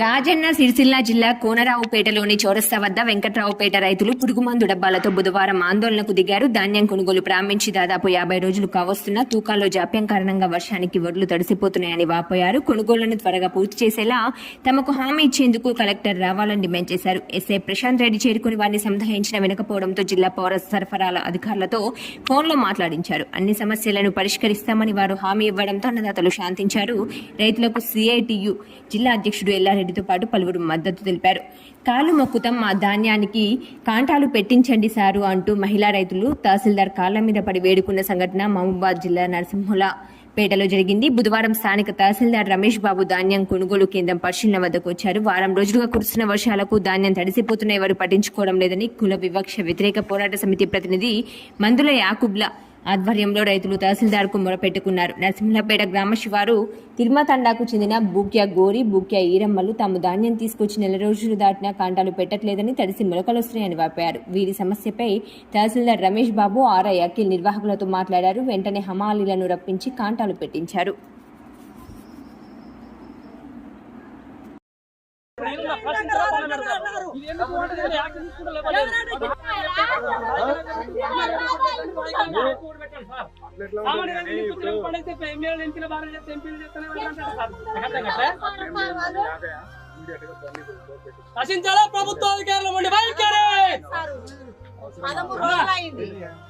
రాజన్న సిరిసిల్ల జిల్లా కోనరావుపేటలోని చౌరస్తా వద్ద వెంకట్రావుపేట రైతులు పురుగుమందు డబ్బాలతో బుధవారం ఆందోళనకు దిగారు. ధాన్యం కొనుగోలు ప్రారంభించి దాదాపు యాభై రోజులు కావస్తున్న తూకాల్లో జాప్యం కారణంగా వర్షానికి వడ్లు తడిసిపోతున్నాయని వాపోయారు. కొనుగోళ్ళను త్వరగా పూర్తి చేసేలా తమకు హామీ ఇచ్చేందుకు కలెక్టర్ రావాలని డిమాండ్ చేశారు. ఎస్ఐ ప్రశాంత్ రెడ్డి చేరుకుని వారిని సంధాయించిన వినకపోవడంతో జిల్లా పౌర సరఫరాల అధికారులతో ఫోన్లో మాట్లాడించారు. అన్ని సమస్యలను పరిష్కరిస్తామని వారు హామీ ఇవ్వడంతో అన్నదాతలు శాంతించారు. రైతులకు సిఐటియు జిల్లా అధ్యక్షుడు ఎల్లారెడ్డితో పాటు పలువురు మద్దతు తెలిపారు. కాలు మొక్కుతాం మా ధాన్యానికి కాంటాలు పెట్టించండి సారు అంటూ మహిళా రైతులు తహసీల్దార్ కాళ్ళ మీద పడి వేడుకున్న సంఘటన మహబూబాద్ జిల్లా నరసింహుల పేటలో జరిగింది. బుధవారం స్థానిక తహసీల్దార్ రమేష్ బాబు ధాన్యం కొనుగోలు కేంద్రం పరిశీలన వద్దకు వచ్చారు. వారం రోజులుగా కురుస్తున్న వర్షాలకు ధాన్యం తడిసిపోతున్న ఎవరు పట్టించుకోవడం లేదని కుల వివక్ష వ్యతిరేక పోరాట సమితి ప్రతినిధి మందుల యాకుబ్ల ఆధ్వర్యంలో రైతులు తహసీల్దార్కు మొరపెట్టుకున్నారు. నరసింహపేట గ్రామ శివారు తిరుమతండాకు చెందిన బూక్యా గోరి బూక్యా ఈరమ్మలు తాము ధాన్యం తీసుకొచ్చి నెల రోజులు దాటినా కాంటాలు పెట్టట్లేదని తడిసి మొలకలొస్తున్నాయని వాపారు వీరి సమస్యపై తహసీల్దార్ రమేష్ బాబు ఆర్ఐ అఖిల్ నిర్వాహకులతో మాట్లాడారు. వెంటనే హమాలీలను రప్పించి కాంటాలు పెట్టించారు. నశించాలా ప్రభుత్వ అధికారులు ఉండి వైఖరి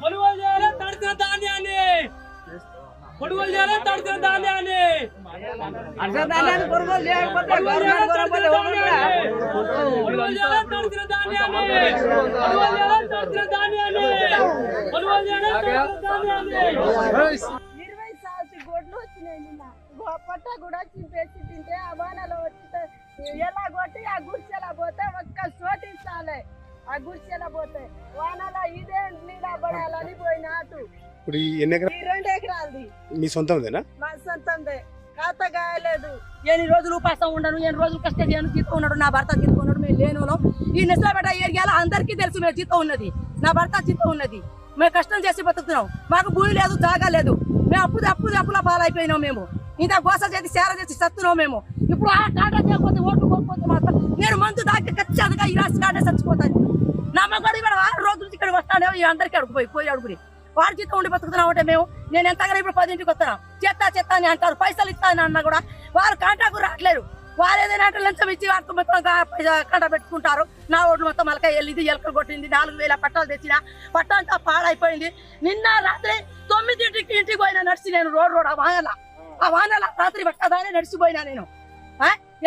కొనుగోలు చేయాలి? తడిసిన ధాన్యాన్ని? కొనుగోలు చేయాలి? తడిసిన ధాన్యాన్ని? కొనుగోలు చేయాలి? తడిసిన ధాన్యాన్ని కొనుగోలు చేయాలి తడిసిన ధాన్యాన్ని కొనుగోలు చేయాలి తడిసిన ధాన్యాన్ని ఇరవై సాల్సి గొడ్లు వచ్చినాయి నిన్న. పట్ట కూడా చింపేసి తింటే ఆ వానలో వచ్చి ఎలా కొట్టి ఆ గుడిసెలా పోతే ఒక్క చోటి చాలే ఆ గుడిసెలా పోతే వానలో ఇదే నీడ పడాలని పోయిన అటు ఇప్పుడు ఈ ఎన్ని ఎకరా ఈ రెండు ఎకరాలది. మీ సొంతందేనా మా సొంతందే. ఖాతా గాయలేదు ఎన్ని రోజులు ఉపాసం ఉండను ఎన్ని రోజులు కష్టం చేయను జీతం ఉన్నాడు నా భర్త తీసుకున్నాడు మేము లేని ఈ నిస్లాపేట ఏరియాలో అందరికీ తెలుసు మేము జీతం ఉన్నది. నా భర్త జీతం ఉన్నది. మేము కష్టం చేసి బతుకుతున్నాం. మాకు భూమి లేదు జాగా లేదు. మేము అప్పు అప్పు అప్పుల పాలైపోయినాం మేము. ఇంత గోస చేసి సేర చేసి చస్తున్నాం మేము. ఇప్పుడు ఆ కాంటా చేయకపోతే ఓట్లు పోకపోతే మాత్రం నేను మందు దాకా ఖచ్చితంగా ఈ రాష్ట్ర కాంటే చచ్చిపోతాను నా మగడు ఇక్కడ ఆరు రోజుల నుంచి ఇక్కడ వస్తానే అందరికీ అడుగుపోయి పోయి అడుగురి. వారి జీతం ఉండి బతుకుతున్నాం అంటే మేము నేను ఎంతగానో ఇప్పుడు పదింటికి వస్తాను చెత్త చెత్త అని అంటారు. పైసలు ఇస్తాను అన్న కూడా వారు కాంటాకు రావట్లేరు వారు ఏదైనా అంటే లంచం ఇచ్చి వారితో మొత్తం కంట పెట్టుకుంటారు. నా ఓట్లు మొత్తం మలక వెళ్ళింది ఎలకలు కొట్టింది నాలుగు వేల పట్టాలు తెచ్చిన. పట్టంతా పాడైపోయింది. నిన్న రాత్రి తొమ్మిదింటికి ఇంటికి పోయినా నడిచి నేను రోడ్ రోడ్ ఆ వానల. ఆ వానల రాత్రి పట్టదానే నడిచిపోయినా నేను. ఆ?